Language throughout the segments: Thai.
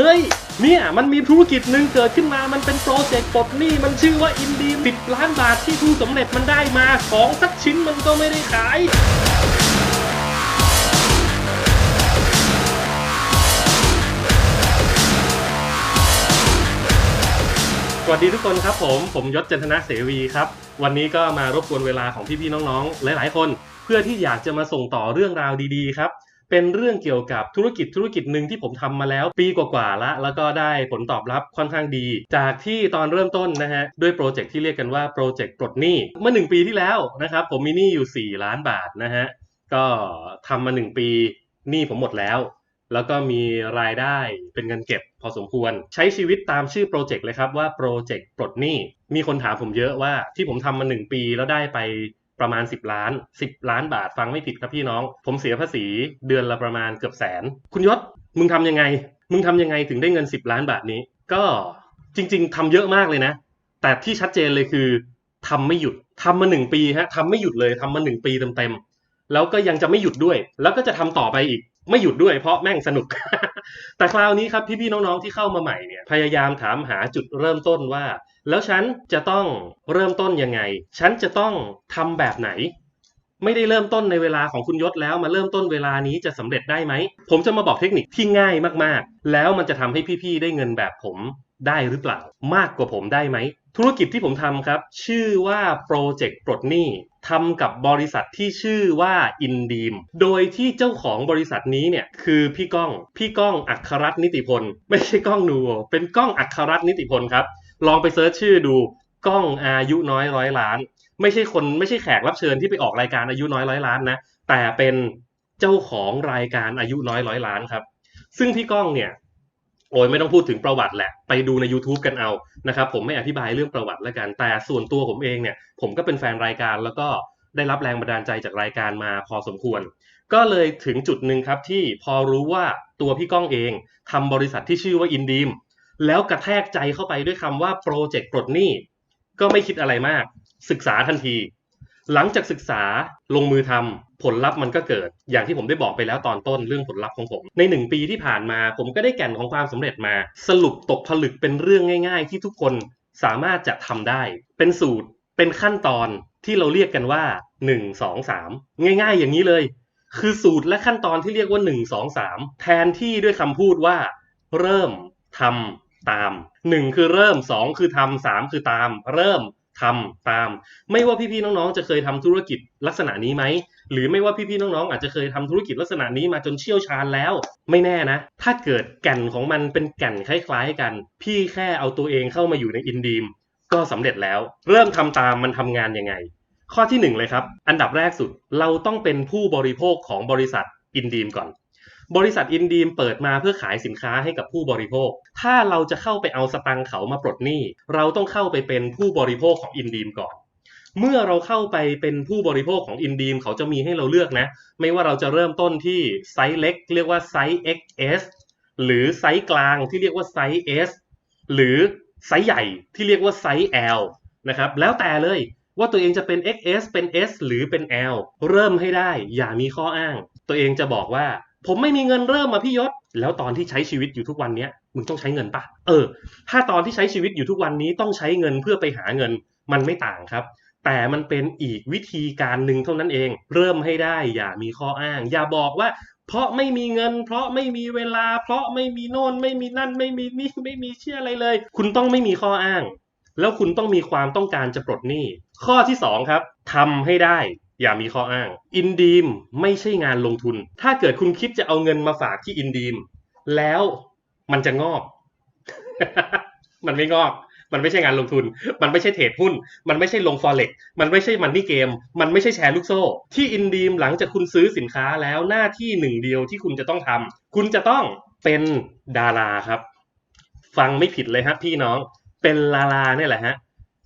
เฮ้ย เนี่ยมันมีธุรกิจหนึ่งเกิดขึ้นมา มันเป็นโปรเจกต์ปลดหนี้ มันชื่อว่าอินดีสิบล้านบาทที่ผู้สำเร็จมันได้มา ของสักชิ้นมันก็ไม่ได้ขายสวัสดีทุกคนครับผมผมยศจันทนะเสวีครับ วันนี้ก็มารบกวนเวลาของพี่ๆน้องๆ หลายๆคน เพื่อที่อยากจะมาส่งต่อเรื่องราวดีๆ ครับ เป็นเรื่องเกี่ยวกับธุรกิจธุรกิจหนึ่งที่ผมทำมาแล้ว ปีกว่าๆละ แล้วก็ได้ผลตอบรับค่อนข้างดี จากที่ตอนเริ่มต้นนะฮะด้วยโปรเจกต์ที่เรียกกันว่าโปรเจกต์ปลดหนี้เมื่อหนึ่งปีที่แล้วนะครับผมมีหนี้อยู่ 4 ล้านบาทนะฮะก็ทำมา 1 ปีหนี้ผมหมดแล้วแล้วก็มีรายได้เป็นเงินเก็บพอสมควร ใช้ชีวิตตามชื่อโปรเจกต์เลยครับว่าโปรเจกต์ปลดหนี้ มีคนถามผมเยอะว่าที่ผมทำมา 1 ปีแล้วได้ไป ประมาณ 10 ล้าน 10 ล้านบาทฟังไม่ผิดครับพี่น้อง ผมเสียภาษีเดือนละประมาณเกือบแสน คุณยศมึงทำยังไง มึงทำยังไงถึงได้เงิน 10 ล้านบาทนี้ ก็จริง ๆทำเยอะมากเลยนะ แต่ที่ชัดเจนเลยคือทำไม่หยุดทำมาหนึ่งปีฮะทำไม่หยุดเลยทำมาหนึ่งปีเต็มๆแล้วก็ยังจะไม่หยุดด้วย แล้วก็จะทำต่อไปอีกไม่หยุดด้วยเพราะแม่งสนุก แต่คราวนี้ครับพี่ๆน้องๆที่เข้ามาใหม่เนี่ยพยายามถามหาจุดเริ่มต้นว่า แล้วฉันจะต้องเริ่มต้นยังไง ฉันจะต้องทำแบบไหน ไม่ได้เริ่มต้นในเวลาของคุณยศแล้วมาเริ่มต้นเวลานี้จะสำเร็จได้ไหม ผมจะมาบอกเทคนิคที่ง่ายมากๆ แล้วมันจะทำให้พี่ๆได้เงินแบบผมได้หรือเปล่า มากกว่าผมได้ไหม ธุรกิจที่ผมทำครับ ชื่อว่าโปรเจกต์ปลดหนี้ทำกับบริษัทที่ชื่อว่าอินดีม โดยที่เจ้าของบริษัทนี้เนี่ยคือพี่ก้อง พี่ก้องอัครรัตน์นิติพล ไม่ใช่ก้องนูโวเป็นก้องอัครรัตน์นิติพลครับ ลองไปเซิร์ชชื่อดูก้องอายุน้อยร้อยล้าน ไม่ใช่คนไม่ใช่แขกรับเชิญที่ไปออกรายการอายุน้อยร้อยล้านนะแต่เป็นเจ้าของรายการอายุน้อยร้อยล้านครับ ซึ่งพี่ก้องเนี่ยโอ้ยไม่ต้องพูดถึงประวัติแหละ ไปดูใน YouTube กันเอานะครับ ผมไม่อธิบายเรื่องประวัติแล้วกัน แต่ส่วนตัวผมเองเนี่ย ผมก็เป็นแฟนรายการแล้วก็ได้รับแรงบันดาลใจจากรายการมาพอสมควร ก็เลยถึงจุดหนึ่งครับที่พอรู้ว่าตัวพี่ก้องเองทำบริษัทที่ชื่อว่าอินดีม แล้วกระแทกใจเข้าไปด้วยคำว่าโปรเจกต์ปลดหนี้ก็ไม่คิดอะไรมาก ศึกษาทันที หลังจากศึกษาลงมือทำผลลัพธ์มันก็เกิด อย่างที่ผมได้บอกไปแล้วตอนต้นเรื่องผลลัพธ์ของผม ในหนึ่งปีที่ผ่านมา ผมก็ได้แก่นของความสำเร็จมา สรุปตกผลึกเป็นเรื่องง่าย ๆ ที่ทุกคนสามารถจะทำได้ เป็นสูตรเป็นขั้นตอนที่เราเรียกกันว่า 1 2 3 ง่าย ๆ อย่างนี้เลย คือสูตรและขั้นตอนที่เรียกว่า 1 2 3 แทนที่ด้วยคำพูดว่า เริ่มทำ ตาม1คือเริ่ม2คือทำสามคือตาม เริ่มทำตาม ไม่ว่าพี่ๆน้องๆจะเคยทำธุรกิจลักษณะนี้ไหมหรือไม่ว่าพี่ๆน้องๆอาจจะเคยทำธุรกิจลักษณะนี้มาจนเชี่ยวชาญแล้ว ไม่แน่นะ ถ้าเกิดแก่นของมันเป็นแก่นคล้าย ๆ กัน พี่แค่เอาตัวเองเข้ามาอยู่ในอินดีมก็สำเร็จแล้ว เริ่มทำตามมันทำงานยังไง ข้อที่หนึ่งเลยครับ อันดับแรกสุดเราต้องเป็นผู้บริโภคของบริษัทอินดีมก่อน บริษัทอินดีมเปิดมาเพื่อขายสินค้าให้กับผู้บริโภค ถ้าเราจะเข้าไปเอาสตังค์เขามาปลดหนี้ เราต้องเข้าไปเป็นผู้บริโภคของอินดีมก่อน เมื่อเราเข้าไปเป็นผู้บริโภคของอินดีมเขาจะมีให้เราเลือกนะ ไม่ว่าเราจะเริ่มต้นที่ไซส์เล็ก เรียกว่าไซส์ XS หรือไซส์กลางที่เรียกว่าไซส์ S หรือไซส์ใหญ่ที่เรียกว่าไซส์ L นะครับแล้วแต่เลยว่าตัวเองจะเป็น XS เป็น S หรือเป็น L เริ่มให้ได้อย่ามีข้ออ้าง ตัวเองจะบอกว่า ผมไม่มีเงินเริ่มมาพี่ยศ แล้วตอนที่ใช้ชีวิตอยู่ทุกวันเนี้ยมึงต้องใช้เงินปะเออ ถ้าตอนที่ใช้ชีวิตอยู่ทุกวันนี้ต้องใช้เงินเพื่อไปหาเงินมันไม่ต่างครับ แต่มันเป็นอีกวิธีการหนึ่งเท่านั้นเอง เริ่มให้ได้อย่ามีข้ออ้าง อย่าบอกว่า เพราะไม่มีเงิน เพราะไม่มีเวลา เพราะไม่มีโน่น ไม่มีนั่น ไม่มีนี่ไม่มีเชื่ออะไรเลย คุณต้องไม่มีข้ออ้าง แล้วคุณต้องมีความต้องการจะปลดหนี้ข้อที่สองครับทำให้ได้ อย่ามีข้ออ้าง อินดีมไม่ใช่งานลงทุน ถ้าเกิดคุณคิดจะเอาเงินมาฝากที่อินดีมแล้วมันจะงอก มันไม่งอก มันไม่ใช่งานลงทุน มันไม่ใช่เทรดหุ้น มันไม่ใช่ลงฟอเร็กมันไม่ใช่มันนี่เกม มันไม่ใช่แชร์ลูกโซ่ ที่อินดีมหลังจากคุณซื้อสินค้าแล้วหน้าที่หนึ่งเดียวที่คุณจะต้องทำคุณจะต้องเป็นดาราครับ ฟังไม่ผิดเลยฮะพี่น้อง เป็นลาลาเนี่ยแหละฮะ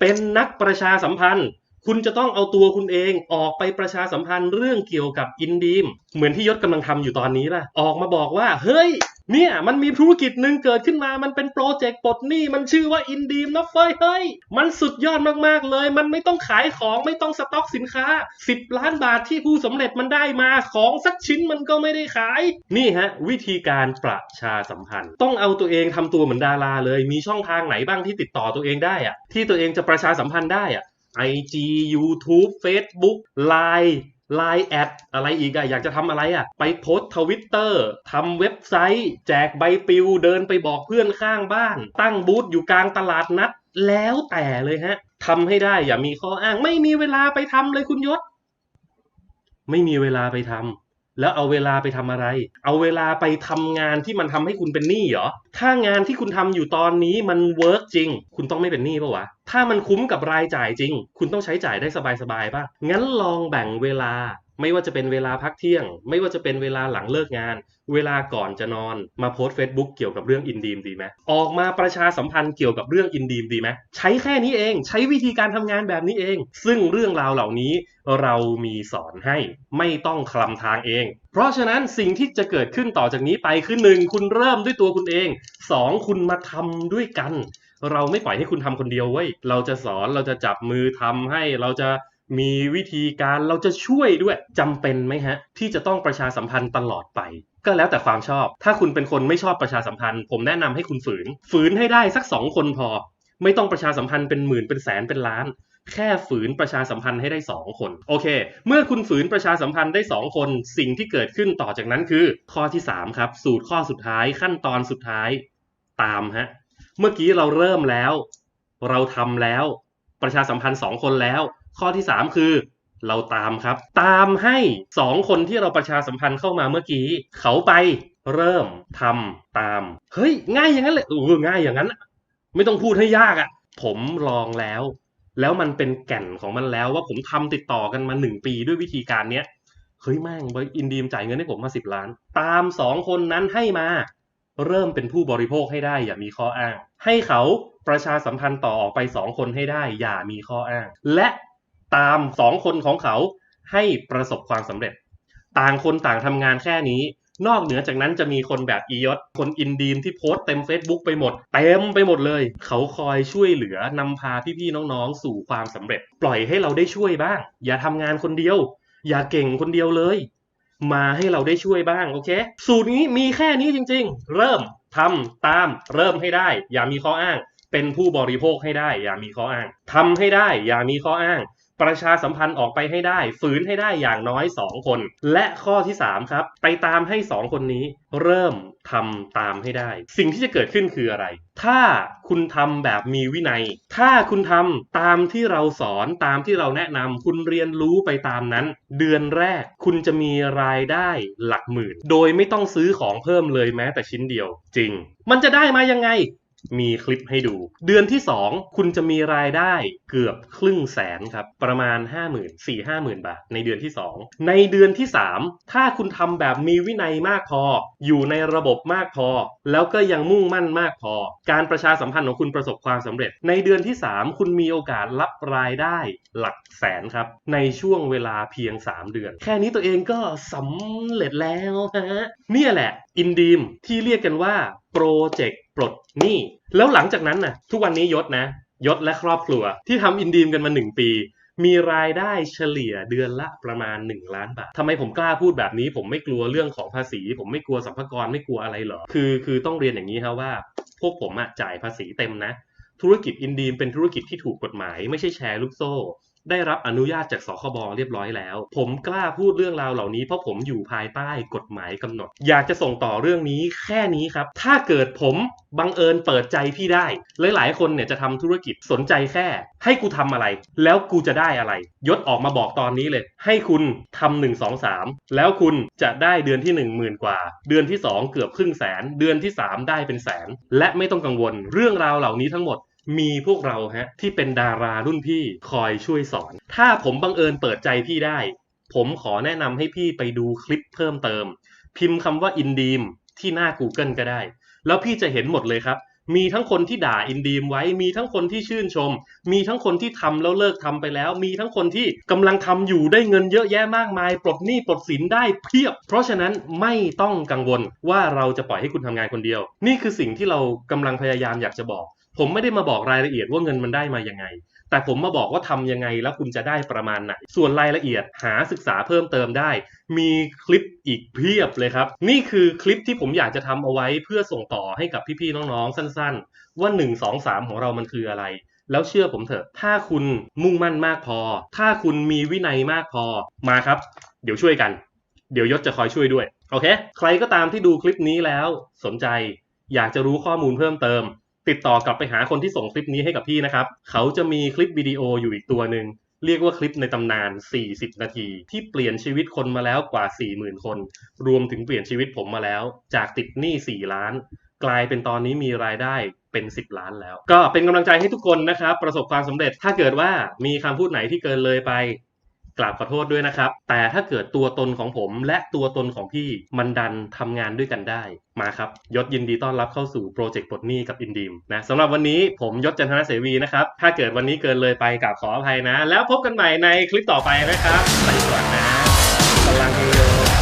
เป็นนักประชาสัมพันธ์ คุณจะต้องเอาตัวคุณเองออกไปประชาสัมพันธ์เรื่องเกี่ยวกับอินดีม เหมือนที่ยศกำลังทำอยู่ตอนนี้ป่ะ ออกมาบอกว่า เฮ้ย เนี่ยมันมีธุรกิจหนึ่งเกิดขึ้นมา มันเป็นโปรเจกต์ปลดหนี้ มันชื่อว่าอินดีมนะเฟ้ยเฮ้ย มันสุดยอดมากๆเลย มันไม่ต้องขายของไม่ต้องสต็อกสินค้า 10 ล้านบาทที่ผู้สำเร็จมันได้มาของสักชิ้นมันก็ไม่ได้ขาย นี่ฮะ วิธีการประชาสัมพันธ์ ต้องเอาตัวเองทำตัวเหมือนดาราเลย มีช่องทางไหนบ้างที่ติดต่อตัวเองได้อะที่ตัวเองจะประชาสัมพันธ์ได้อะ IG YouTube Facebook Line ไลายแอดอะไรอีกอะอยากจะทำอะไรอะไปโพสทวิตเตอร์ทำเว็บไซต์ แจกใบปลิวเดินไปบอกเพื่อนข้างบ้าน ตั้งบูธอยู่กลางตลาดนัด แล้วแต่เลยฮะทำให้ได้อย่ามีข้ออ้าง ไม่มีเวลาไปทำเลยคุณยศ ไม่มีเวลาไปทำ แล้วเอาเวลาไปทำอะไร เอาเวลาไปทำงานที่มันทำให้คุณเป็นหนี้เหรอ ถ้างานที่คุณทำอยู่ตอนนี้มันเวิร์กจริง คุณต้องไม่เป็นหนี้ปะวะ ถ้ามันคุ้มกับรายจ่ายจริง คุณต้องใช้จ่ายได้สบายๆป่ะ งั้นลองแบ่งเวลา ไม่ว่าจะเป็นเวลาพักเที่ยง ไม่ว่าจะเป็นเวลาหลังเลิกงาน เวลาก่อนจะนอนมาโพสต์ Facebook เกี่ยวกับเรื่องอินดีมดีไหมออกมาประชาสัมพันธ์เกี่ยวกับเรื่องอินดีมดีไหมใช้แค่นี้เอง ใช้วิธีการทำงานแบบนี้เอง ซึ่งเรื่องราวเหล่านี้เรามีสอนให้ไม่ต้องคลำทางเอง เพราะฉะนั้นสิ่งที่จะเกิดขึ้นต่อจากนี้ไปคือ1คุณเริ่มด้วยตัวคุณเอง 2 คุณมาทำด้วยกัน เราไม่ปล่อยให้คุณทำคนเดียวเว้ยเราจะสอนเราจะจับมือทำให้เราจะ มีวิธีการเราจะช่วยด้วยจำเป็นไหมฮะ ที่จะต้องประชาสัมพันธ์ตลอดไป ก็แล้วแต่ความชอบ ถ้าคุณเป็นคนไม่ชอบประชาสัมพันธ์ ผมแนะนำให้คุณฝืน ฝืนให้ได้สักสองคนพอ ไม่ต้องประชาสัมพันธ์เป็นหมื่นเป็นแสนเป็นล้าน แค่ฝืนประชาสัมพันธ์ให้ได้ 2 คน โอเค เมื่อคุณฝืนประชาสัมพันธ์ได้ 2 คน สิ่งที่เกิดขึ้นต่อจากนั้นคือ ข้อที่ 3 ครับ สูตรข้อสุดท้าย ขั้นตอนสุดท้าย ตามฮะ เมื่อกี้เราเริ่มแล้ว เราทำแล้ว ประชาสัมพันธ์ 2 คนแล้ว ข้อที่ 3 คือเราตามครับ ตามให้ 2 คนที่เราประชาสัมพันธ์เข้ามาเมื่อกี้ เขาไปเริ่มทำตาม เฮ้ย ง่ายอย่างนั้นเลยเออง่ายอย่างนั้นไม่ต้องพูดให้ยากอะ่ะ ผมลองแล้ว แล้วมันเป็นแก่นของมันแล้วว่าผมทำติดต่อกันมาหนึ่งปีด้วยวิธีการเนี้ยเฮ้ยแม่งอินดีมจ่ายเงินให้ผมมาสิบล้าน ตามสองคนนั้นให้มา เริ่มเป็นผู้บริโภคให้ได้ อย่ามีข้ออ้าง ให้เขาประชาสัมพันธ์ต่อออกไปสองคนให้ได้ อย่ามีข้ออ้าง และ ตามสองคนของเขาให้ประสบความสำเร็จ ต่างคนต่างทำงานแค่นี้ นอกเหนือจากนั้นจะมีคนแบบอียศคนอินดีมที่โพสต์เต็ม Facebook ไปหมด เต็มไปหมดเลย เขาคอยช่วยเหลือนำพาพี่ๆน้องๆ สู่ความสำเร็จ ปล่อยให้เราได้ช่วยบ้าง อย่าทำงานคนเดียว อย่าเก่งคนเดียวเลย มาให้เราได้ช่วยบ้างโอเค สูตรนี้มีแค่นี้จริง ๆ เริ่มทำตามเริ่มให้ได้ อย่ามีข้ออ้าง เป็นผู้บริโภคให้ได้ อย่ามีข้ออ้างทำให้ได้ อย่ามีข้ออ้าง ประชาสัมพันธ์ออกไปให้ได้ ฝืนให้ได้อย่างน้อย 2 คน และข้อที่ 3 ครับ ไปตามให้ 2 คนนี้เริ่มทำตามให้ได้ สิ่งที่จะเกิดขึ้นคืออะไร ถ้าคุณทำแบบมีวินัย ถ้าคุณทำตามที่เราสอนตามที่เราแนะนำคุณเรียนรู้ไปตามนั้น เดือนแรกคุณจะมีรายได้หลักหมื่น โดยไม่ต้องซื้อของเพิ่มเลยแม้แต่ชิ้นเดียว จริง มันจะได้มายังไง มีคลิปให้ดู เดือนที่ 2 คุณจะมีรายได้เกือบครึ่งแสนครับ ประมาณ 5 0 0 0 0 4 5 0 0 0 0 บาท ในเดือนที่ 2 ในเดือนที่ 3 ถ้าคุณทำแบบมีวินัยมากพอ อยู่ในระบบมากพอ แล้วก็ยังมุ่งมั่นมากพอ การประชาสัมพันธ์ของคุณประสบความสำเร็จ ในเดือนที่ 3 คุณมีโอกาสรับรายได้หลักแสนครับ ในช่วงเวลาเพียง 3 เดือน แค่นี้ตัวเองก็สำเร็จแล้วฮะเนี่ยแหละ อินดีมที่เรียกกันว่า โปรเจกต์ปลดหนี้ แล้วหลังจากนั้นนะทุกวันนี้ยศนะ ยศและครอบครัว ที่ทำอินดีมกันมา 1 ปี มีรายได้เฉลี่ยเดือนละประมาณ 1 ล้านบาททำไมผมกล้าพูดแบบนี้ ผมไม่กลัวเรื่องของภาษี ผมไม่กลัวสัมภาระไม่กลัวอะไรหรอ คือ คือต้องเรียนอย่างนี้ครับว่า พวกผมอะจ่ายภาษีเต็มนะ ธุรกิจอินดีมเป็นธุรกิจที่ถูกกฎหมาย ไม่ใช่แชร์ลูกโซ่ ได้รับอนุญาตจากสคบเรียบร้อยแล้ว ผมกล้าพูดเรื่องราวเหล่านี้เพราะผมอยู่ภายใต้กฎหมายกำหนด อยากจะส่งต่อเรื่องนี้แค่นี้ครับ ถ้าเกิดผมบังเอิญเปิดใจพี่ได้ หลายๆ คนเนี่ยจะทำธุรกิจสนใจแค่ ให้กูทำอะไร แล้วกูจะได้อะไร ยศออกมาบอกตอนนี้เลย ให้คุณทำหนึ่งสองสามแล้วคุณจะได้เดือนที่หนึ่งหมื่นกว่า เดือนที่สองเกือบครึ่งแสน เดือนที่สามได้เป็นแสน และไม่ต้องกังวล เรื่องราวเหล่านี้ทั้งหมด มีพวกเราฮะที่เป็นดารารุ่นพี่คอยช่วยสอน ถ้าผมบังเอิญเปิดใจพี่ได้ ผมขอแนะนำให้พี่ไปดูคลิปเพิ่มเติม พิมพ์คำว่าอินดีมที่หน้า Google ก็ได้ แล้วพี่จะเห็นหมดเลยครับ มีทั้งคนที่ด่าอินดีมไว้ มีทั้งคนที่ชื่นชม มีทั้งคนที่ทำแล้วเลิกทำไปแล้ว มีทั้งคนที่กำลังทำอยู่ได้เงินเยอะแยะมากมาย ปลดหนี้ปลดสินได้เพียบ เพราะฉะนั้นไม่ต้องกังวลว่าเราจะปล่อยให้คุณทำงานคนเดียว นี่คือสิ่งที่เรากำลังพยายามอยากจะบอก ผมไม่ได้มาบอกรายละเอียดว่าเงินมันได้มายังไง แต่ผมมาบอกว่าทำยังไงแล้วคุณจะได้ประมาณไหน ส่วนรายละเอียดหาศึกษาเพิ่มเติมได้ มีคลิปอีกเพียบเลยครับ นี่คือคลิปที่ผมอยากจะทำเอาไว้เพื่อส่งต่อให้กับพี่ๆน้องๆสั้น ๆ ว่า 1 2 3 ของเรามันคืออะไรแล้วเชื่อผมเถอะ ถ้าคุณมุ่งมั่นมากพอ ถ้าคุณมีวินัยมากพอ มาครับ เดี๋ยวช่วยกัน เดี๋ยวยศจะคอยช่วยด้วย โอเค ใครก็ตามที่ดูคลิปนี้แล้ว สนใจ อยากจะรู้ข้อมูลเพิ่มเติม ติดต่อกลับไปหาคนที่ส่งคลิปนี้ให้กับพี่นะครับ เขาจะมีคลิปวิดีโออยู่อีกตัวหนึ่งเรียกว่าคลิปในตำนาน 40 นาที ที่เปลี่ยนชีวิตคนมาแล้วกว่า 40,000 คน รวมถึงเปลี่ยนชีวิตผมมาแล้ว จากติดหนี้ 4 ล้าน กลายเป็นตอนนี้มีรายได้เป็น 10 ล้านแล้ว ก็เป็นกำลังใจให้ทุกคนนะครับ ประสบความสำเร็จถ้าเกิดว่ามีคำพูดไหนที่เกินเลยไป กราบขอโทษด้วยนะครับ แต่ถ้าเกิดตัวตนของผมและตัวตนของพี่มันดันทำงานด้วยกันได้มาครับยศยินดีต้อนรับเข้าสู่โปรเจกต์ปลดหนี้กับอินดีมนะสำหรับวันนี้ผมยศจันทนาเสวีนะครับ ถ้าเกิดวันนี้เกินเลยไปกราบขออภัยนะ แล้วพบกันใหม่ในคลิปต่อไปนะครับ ไปก่อนนะพลังเฮโย